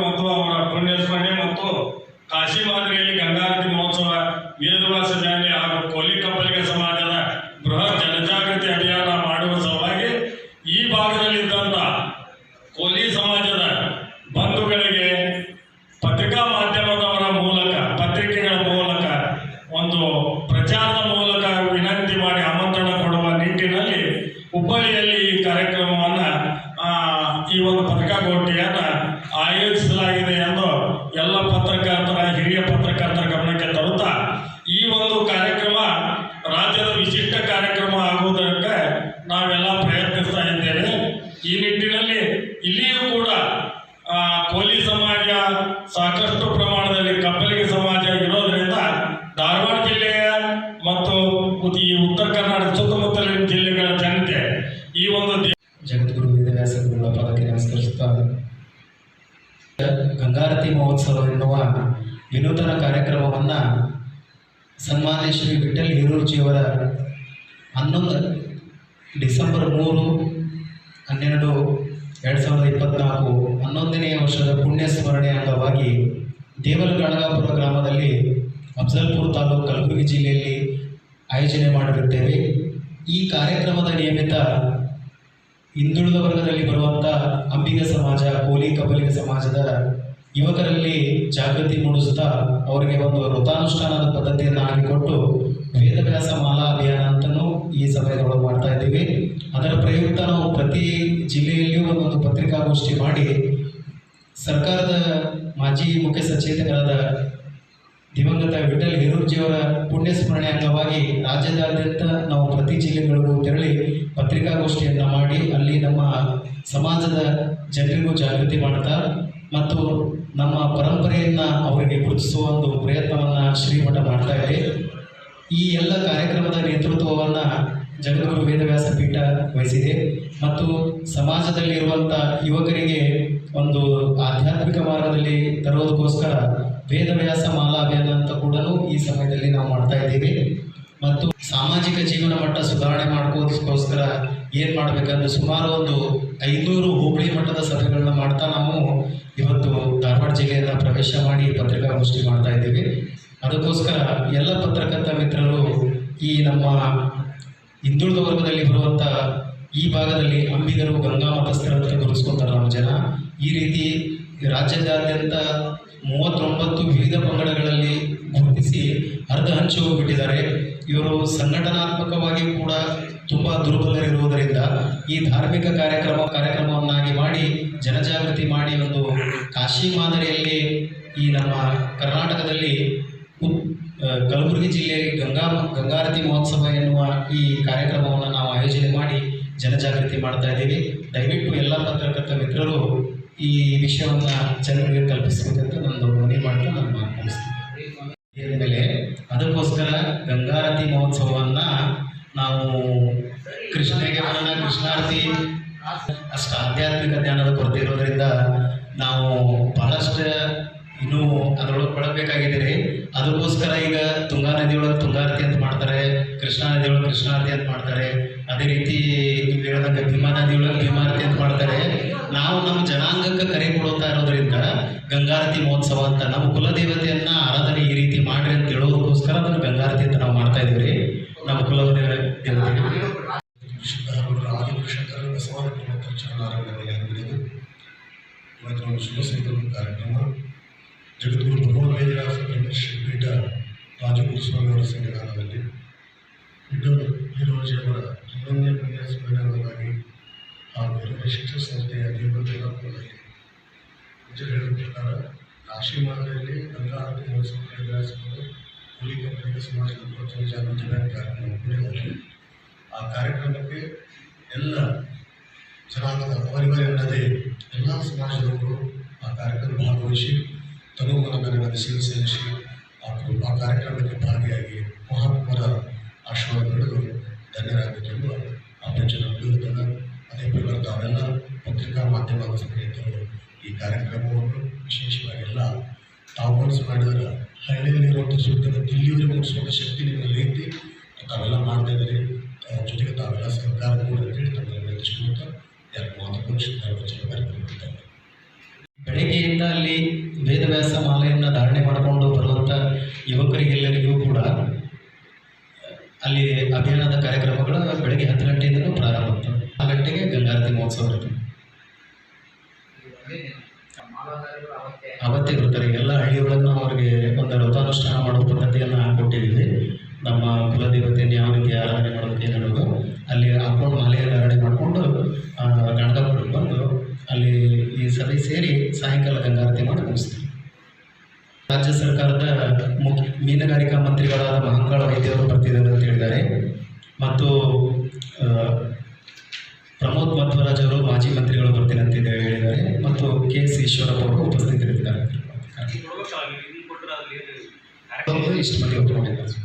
ಮತ್ತು ಅವರ ಪುಣ್ಯಸ್ಮರಣೆ ಮತ್ತು ಕಾಶಿ ಮಾದರಿಯಲ್ಲಿ ಗಂಗಾರತಿ ಮಹೋತ್ಸವ ವೇದವಾಸ ಜಾಲಿ ಹಾಗೂ ಕೋಲಿ ಕಪ್ಪಲಿಗೆ ಸಮಾಜದ ಬೃಹತ್ ಜನಜಾಗೃತಿ ಅಭಿಯಾನ ಮಾಡುವ ಸಲುವಾಗಿ ಈ ಭಾಗದಲ್ಲಿದ್ದಂಥ ಕೋಲಿ ಸಮಾಜದ ಬಂಧುಗಳಿಗೆ ಪತ್ರಿಕಾ ಮಾಧ್ಯಮದವರ ಮೂಲಕ ಪತ್ರಿಕೆಗಳ ಮೂಲಕ ಒಂದು ಪ್ರಚಾರದ ಮೂಲಕ ವಿನಂತಿ ಮಾಡಿ ಆಮಂತ್ರಣ ಕೊಡುವ ನಿಟ್ಟಿನಲ್ಲಿ ಹುಬ್ಬಳ್ಳಿಯಲ್ಲಿ ಈ ಕಾರ್ಯಕ್ರಮವನ್ನು ಈ ಒಂದು ಪತ್ರಿಕಾಗೋಷ್ಠಿಯನ್ನು ಆಯೋಜಿಸಲಾಗಿದೆ ಎಂದು ಎಲ್ಲ ಪತ್ರಕರ್ತರ ಹಿರಿಯ ಪತ್ರಕರ್ತರ ಗಮನಕ್ಕೆ ತರುತ್ತಾ ಈ ಒಂದು ಕಾರ್ಯಕ್ರಮ ರಾಜ್ಯದ ವಿಶಿಷ್ಟ ಕಾರ್ಯಕ್ರಮ ಆಗುವುದಕ್ಕೆ ನಾವೆಲ್ಲ ಪ್ರಯತ್ನಿಸ್ತಾ ಇದ್ದೇವೆ ಈ ನಿಟ್ಟಿನಲ್ಲಿ ಇಲ್ಲಿಯೂ ಕೂಡ ಆ, ಕೋಲಿ ಸಮಾಜ ಸಾಕಷ್ಟು ಪ್ರಮಾಣದಲ್ಲಿ ಕಪ್ಪಲಿಗೆ ಸಮಾಜ ಇರೋದರಿಂದ ಧಾರವಾಡ ಜಿಲ್ಲೆಯ ಮತ್ತು ಈ ಉತ್ತರ ಕರ್ನಾಟಕ ಸುತ್ತಮುತ್ತಲಿನ ಜಿಲ್ಲೆಗಳ ಜನತೆ ಈ ಒಂದು ಜಗದ್ಗುರು ವಿದ್ಯಾಭ್ಯಾಸಗಳ ಪದಕ್ಕೆ ನಮಸ್ಕರಿಸುತ್ತಾರೆ ನಮಸ್ಕರಿಸುತ್ತಾ ಗಂಗಾರತಿ ಮಹೋತ್ಸವ ಎನ್ನುವ ವಿನೂತನ ಕಾರ್ಯಕ್ರಮವನ್ನು ಸನ್ಮಾನ್ಯ ಶ್ರೀ ವಿಠಲ್ ಹಿರೂರ್ಜಿಯವರ ಹನ್ನೊಂದು ಡಿಸೆಂಬರ್ ಮೂರು ಹನ್ನೆರಡು ಎರಡು ಸಾವಿರದ ಇಪ್ಪತ್ತ್ನಾಲ್ಕು ಹನ್ನೊಂದನೇ ವರ್ಷದ ಪುಣ್ಯ ಸ್ಮರಣೆ ಅಂಗವಾಗಿ ದೇವಲಗಣಗಾಪುರ ಗ್ರಾಮದಲ್ಲಿ ಅಫ್ಜಲ್ಪುರ ತಾಲೂಕು ಕಲಬುರಗಿ ಜಿಲ್ಲೆಯಲ್ಲಿ ಆಯೋಜನೆ ಮಾಡಿರುತ್ತೇವೆ ಈ ಕಾರ್ಯಕ್ರಮದ ನಿಯಮಿತ ಹಿಂದುಳಿದ ವರ್ಗದಲ್ಲಿ ಬರುವಂಥ ಅಂಬಿಗ ಸಮಾಜ, ಕೋಲಿ ಕಬಲಿಗ ಸಮಾಜದ ಯುವಕರಲ್ಲಿ ಜಾಗೃತಿ ಮೂಡಿಸುತ್ತಾ ಅವರಿಗೆ ಒಂದು ವ್ರತಾನುಷ್ಠಾನದ ಪದ್ಧತಿಯನ್ನು ಹಾಕಿಕೊಟ್ಟು ವೇದವ್ಯಾಸ ಮಾಲಾ ಅಭಿಯಾನ ಅಂತಲೂ ಈ ಸಮಯದೊಳಗೆ ಮಾಡ್ತಾ ಇದ್ದೀವಿ. ಅದರ ಪ್ರಯುಕ್ತ ನಾವು ಪ್ರತಿ ಒಂದೊಂದು ಪತ್ರಿಕಾಗೋಷ್ಠಿ ಮಾಡಿ ಸರ್ಕಾರದ ಮಾಜಿ ಮುಖ್ಯ ಸಚೇತಕರಾದ ದಿವಂಗತ ವಿಠಲ್ ಹಿರೂರ್ಜಿಯವರ ಪುಣ್ಯ ಸ್ಮರಣೆ ಅಂಗವಾಗಿ ರಾಜ್ಯದಾದ್ಯಂತ ನಾವು ಪ್ರತಿ ಜಿಲ್ಲೆಗಳಿಗೂ ತೆರಳಿ ಪತ್ರಿಕಾಗೋಷ್ಠಿಯನ್ನು ಮಾಡಿ ಅಲ್ಲಿ ನಮ್ಮ ಸಮಾಜದ ಜನರಿಗೂ ಜಾಗೃತಿ ಮಾಡ್ತಾ ಮತ್ತು ನಮ್ಮ ಪರಂಪರೆಯನ್ನು ಅವರಿಗೆ ಗುರುತಿಸುವ ಒಂದು ಪ್ರಯತ್ನವನ್ನು ಶ್ರೀಮಠ ಮಾಡ್ತಾ ಇದೆ. ಈ ಎಲ್ಲ ಕಾರ್ಯಕ್ರಮದ ನೇತೃತ್ವವನ್ನು ಜಗದ್ಗುರು ವೇದವ್ಯಾಸ ಪೀಠ ವಹಿಸಿದೆ. ಮತ್ತು ಸಮಾಜದಲ್ಲಿರುವಂಥ ಯುವಕರಿಗೆ ಒಂದು ಆಧ್ಯಾತ್ಮಿಕ ಮಾರ್ಗದಲ್ಲಿ ತರೋದಕ್ಕೋಸ್ಕರ ವೇದವ್ಯಾಸ ಮಾಲಾ ಅಭಿಯಾನ ಅಂತ ಕೂಡ ಈ ಸಮಯದಲ್ಲಿ ನಾವು ಮಾಡ್ತಾ ಇದ್ದೀವಿ. ಮತ್ತು ಸಾಮಾಜಿಕ ಜೀವನ ಮಟ್ಟ ಸುಧಾರಣೆ ಮಾಡ್ಕೋದಕ್ಕೋಸ್ಕರ ಏನು ಮಾಡಬೇಕಂದ್ರೆ ಸುಮಾರು ಒಂದು ಐನೂರು ಹೋಬಳಿ ಮಟ್ಟದ ಸಭೆಗಳನ್ನ ಮಾಡ್ತಾ ನಾವು ಇವತ್ತು ಧಾರವಾಡ ಜಿಲ್ಲೆಯನ್ನು ಪ್ರವೇಶ ಮಾಡಿ ಪತ್ರಿಕಾಗೋಷ್ಠಿ ಮಾಡ್ತಾ ಇದ್ದೀವಿ. ಅದಕ್ಕೋಸ್ಕರ ಎಲ್ಲ ಪತ್ರಕರ್ತ ಮಿತ್ರರು ಈ ನಮ್ಮ ಹಿಂದುಳಿದ ವರ್ಗದಲ್ಲಿ ಬರುವಂಥ ಈ ಭಾಗದಲ್ಲಿ ಅಂಬಿಗರು, ಗಂಗಾ ಮತಸ್ಥರಂತೆ ಗುರುಸ್ಕೊತಾರೆ ನಮ್ಮ ಜನ. ಈ ರೀತಿ ರಾಜ್ಯದಾದ್ಯಂತ ಮೂವತ್ತೊಂಬತ್ತು ವಿವಿಧ ಪಂಗಡಗಳಲ್ಲಿ ಗುರುತಿಸಿ ಅರ್ಧ ಹಂಚು ಹೋಗಿಬಿಟ್ಟಿದ್ದಾರೆ. ಇವರು ಸಂಘಟನಾತ್ಮಕವಾಗಿ ಕೂಡ ತುಂಬ ದುರ್ಬಲರಿರುವುದರಿಂದ ಈ ಧಾರ್ಮಿಕ ಕಾರ್ಯಕ್ರಮ, ಕಾರ್ಯಕ್ರಮವನ್ನಾಗಿ ಮಾಡಿ, ಜನಜಾಗೃತಿ ಮಾಡಿ ಒಂದು ಕಾಶಿ ಮಾದರಿಯಲ್ಲಿ ಈ ನಮ್ಮ ಕರ್ನಾಟಕದಲ್ಲಿ ಕಲಬುರಗಿ ಜಿಲ್ಲೆಯಲ್ಲಿ ಗಂಗಾ, ಗಂಗಾರತಿ ಮಹೋತ್ಸವ ಎನ್ನುವ ಈ ಕಾರ್ಯಕ್ರಮವನ್ನು ನಾವು ಆಯೋಜನೆ ಮಾಡಿ ಜನಜಾಗೃತಿ ಮಾಡ್ತಾ ಇದ್ದೀವಿ. ದಯವಿಟ್ಟು ಎಲ್ಲ ಪತ್ರಕರ್ತ ಮಿತ್ರರು ಈ ವಿಷಯವನ್ನು ಜನರಿಗೆ ಕಲ್ಪಿಸಬೇಕಂತ ನಂದು ಮನವಿ ಮಾಡ್ತಾ ನಾನು ಮಾತನಾಡಿಸ್ತೀನಿ ಮೇಲೆ ಅದಕ್ಕೋಸ್ಕರ ಗಂಗಾರತಿ ಮಹೋತ್ಸವವನ್ನು ನಾವು ಕೃಷ್ಣಗೆ ಬರೋಣ ಕೃಷ್ಣಾರತಿ ಅಷ್ಟು ಆಧ್ಯಾತ್ಮಿಕ ಜ್ಞಾನದ ಕೊರತೆ ಇರೋದ್ರಿಂದ ನಾವು ಬಹಳಷ್ಟು ಇನ್ನೂ ಅದರೊಳಗೆ ಪಡಬೇಕಾಗಿದೆ ಅದಕ್ಕೋಸ್ಕರ ಈಗ ತುಂಗಾ ನದಿಯೊಳಗೆ ತುಂಗಾರತಿ ಅಂತ ಮಾಡ್ತಾರೆ, ಕೃಷ್ಣಾ ನದಿಯೊಳಗೆ ಕೃಷ್ಣಾರತಿ ಅಂತ ಮಾಡ್ತಾರೆ. ಅದೇ ರೀತಿ ನೀವು ಹೇಳಿದಂಗೆ ಭೀಮಾ ನದಿಯೊಳಗೆ ಭೀಮಾರತಿ ಅಂತ ಮಾಡ್ತಾರೆ. ನಾವು ನಮ್ಮ ಜನಾಂಗಕ್ಕೆ ಕರೆ ಕೊಡುತ್ತಾ ಇರೋದ್ರಿಂದ ಗಂಗಾರತಿ ಮಹೋತ್ಸವ ಅಂತ ನಮ್ಮ ಕುಲದೇವತೆಯನ್ನ ಆರಾಧನೆ ಈ ರೀತಿ ಮಾಡ್ರಿ ಅಂತ ಹೇಳೋದಕ್ಕೋಸ್ಕರ ಅದನ್ನು ಗಂಗಾರತಿ ಅಂತ ನಾವು ಮಾಡ್ತಾ ಇದೀವಿ ನಮ್ಮ ಕುಲದೇವ ಸಂಕಲ್ಪ ಕಾರ್ಯಕ್ರಮ. ಜಗದ್ಗುರು ರಾಜಗುರು ಸ್ವಾಮಿಯವರ ಸಂವಿಧಾನದಲ್ಲಿ ವಿಠಲ್ ಹಿರೋಜಿಯವರ ಹನ್ನೊಂದನೇ ಪುಣ್ಯ ಸ್ಮರಣೆಗಾಗಿ ಹಾಗೂ ಹಿರಿಯ ಶಿಕ್ಷಣ ಸಂಸ್ಥೆಯ ಪೂಜೆ ಹೇಳಿದ ಪ್ರಕಾರ ಕಾಶಿ ಮಾದರಿಯಲ್ಲಿ ಗಂಗಾ ಆರತಿ ಹುಲಿ ಕಪ್ಪಲಿಗ ಸಮಾಜದ ಪ್ರಚೋದನೆ ಜಾಗೃತಿ ಕಾರ್ಯಕ್ರಮ. ಆ ಕಾರ್ಯಕ್ರಮಕ್ಕೆ ಎಲ್ಲ ಜನಾಂಗದ ಅನಿವಾರ್ಯವಲ್ಲದೆ ಎಲ್ಲ ಸಮಾಜದವರು ಆ ಕಾರ್ಯಕ್ರಮ ಭಾಗವಹಿಸಿ ತನುಮನಗಳನ್ನು ಸಲ್ಲಿಸಿ ಆ ಆ ಕಾರ್ಯಕ್ರಮಕ್ಕೆ ಭಾಗಿಯಾಗಿ ಮಹಾತ್ಮರ ಆಶೀರ್ವಾದ ಪಡೆದು ಧನ್ಯರಾಗಬೇಕೆಂಬ ಅಪೇಕ್ಷೆ ಅದೇ ಪ್ರಕಾರ ತಾವೆಲ್ಲ ಪತ್ರಿಕಾ ಮಾಧ್ಯಮದ ಸ್ನೇಹಿತರು, ಈ ಕಾರ್ಯಕ್ರಮವನ್ನು ವಿಶೇಷವಾಗಿ ಎಲ್ಲ ತಾವು ಮನಸ್ಸು ಮಾಡಿದರೆ ಹಳ್ಳಿಯಲ್ಲಿರುವಂಥ ಸುತ್ತದ ದಿಲ್ಲಿಯವರೆಗೆ ಮುಗಿಸುವಂಥ ಶಕ್ತಿ ನಿಮ್ಮಲ್ಲಿ ಐತಿ. ತಾವೆಲ್ಲ ಮಾಡ್ತಾ ಇದ್ದೀರಿ. ಜೊತೆಗೆ ತಾವೆಲ್ಲ ಸರ್ಕಾರ ಕೂಡ ಅಂತೇಳಿ ತಮ್ಮಲ್ಲಿ ಎರಡು ಯಾರು ಮಾತುಕೊಂಡು ಕಾರ್ಯಕ್ರಮ ಬೆಳಗ್ಗೆಯಿಂದ ಅಲ್ಲಿ ವೇದವ್ಯಾಸ ಮಾಲೆಯನ್ನು ಧಾರಣೆ ಮಾಡಿಕೊಂಡು ಬರುವಂಥ ಯುವಕರಿಗೆಲ್ಲರಿಗೂ ಕೂಡ ಅಲ್ಲಿ ಅಭಿಯಾನದ ಕಾರ್ಯಕ್ರಮಗಳು ಬೆಳಗ್ಗೆ ಹತ್ತು ಗಂಟೆಯಿಂದಲೂ ಪ್ರಾರಂಭ ಆಗ್ತವೆ ಆ ಗಂಟೆಗೆ ಗಂಗಾರತಿ ಮಹೋತ್ಸವ ಇರುತ್ತೆ. ಅವತ್ತೇ ಇರುತ್ತಾರೆ ಎಲ್ಲ ಹಳ್ಳಿಗಳನ್ನು ಅವರಿಗೆ ಒಂದು ವ್ರತಾನುಷ್ಠಾನ ಮಾಡುವ ಪದ್ಧತಿಯನ್ನು ಕೊಟ್ಟಿದ್ದೀವಿ ನಮ್ಮ ಕುಲದೇವತೆಯನ್ನು ಯಾವ ರೀತಿ ಆರಾಧನೆ ಮಾಡೋದಕ್ಕೆ ಏನಿರೋದು ಅಲ್ಲಿ ಹಾಕೊಂಡು ಮಾಲೆಯ ಧಾರಣೆ ಮಾಡಿಕೊಂಡು ಗಣಗಪುರಕ್ಕೆ ಬಂದು ಅಲ್ಲಿ ಈ ಸಭೆ ಸೇರಿ ಸಾಯಂಕಾಲ ಗಂಗಾರತಿ ರಾಜ್ಯ ಸರ್ಕಾರದ ಮುಖ್ಯ ಮೀನುಗಾರಿಕಾ ಮಂತ್ರಿಗಳಾದ ಮಹಾಂಕಾಳ ವೈದ್ಯರು ಬರ್ತಿದ್ದಾರೆ ಅಂತ ಹೇಳಿದ್ದಾರೆ. ಮತ್ತು ಪ್ರಮೋದ್ ಮಧ್ವರಾಜ್ ಅವರು ಮಾಜಿ ಮಂತ್ರಿಗಳು ಬರ್ತೀನಿ ಅಂತ ಹೇಳಿದ್ದಾರೆ. ಮತ್ತು ಕೆ ಎಸ್ ಈಶ್ವರಪ್ಪ ಅವರು ಉಪಸ್ಥಿತರಿದ್ದಾರೆ. ಇಷ್ಟು ಮಂದಿ ಒಪ್ಪಿಕೊಂಡಿದ್ದಾರೆ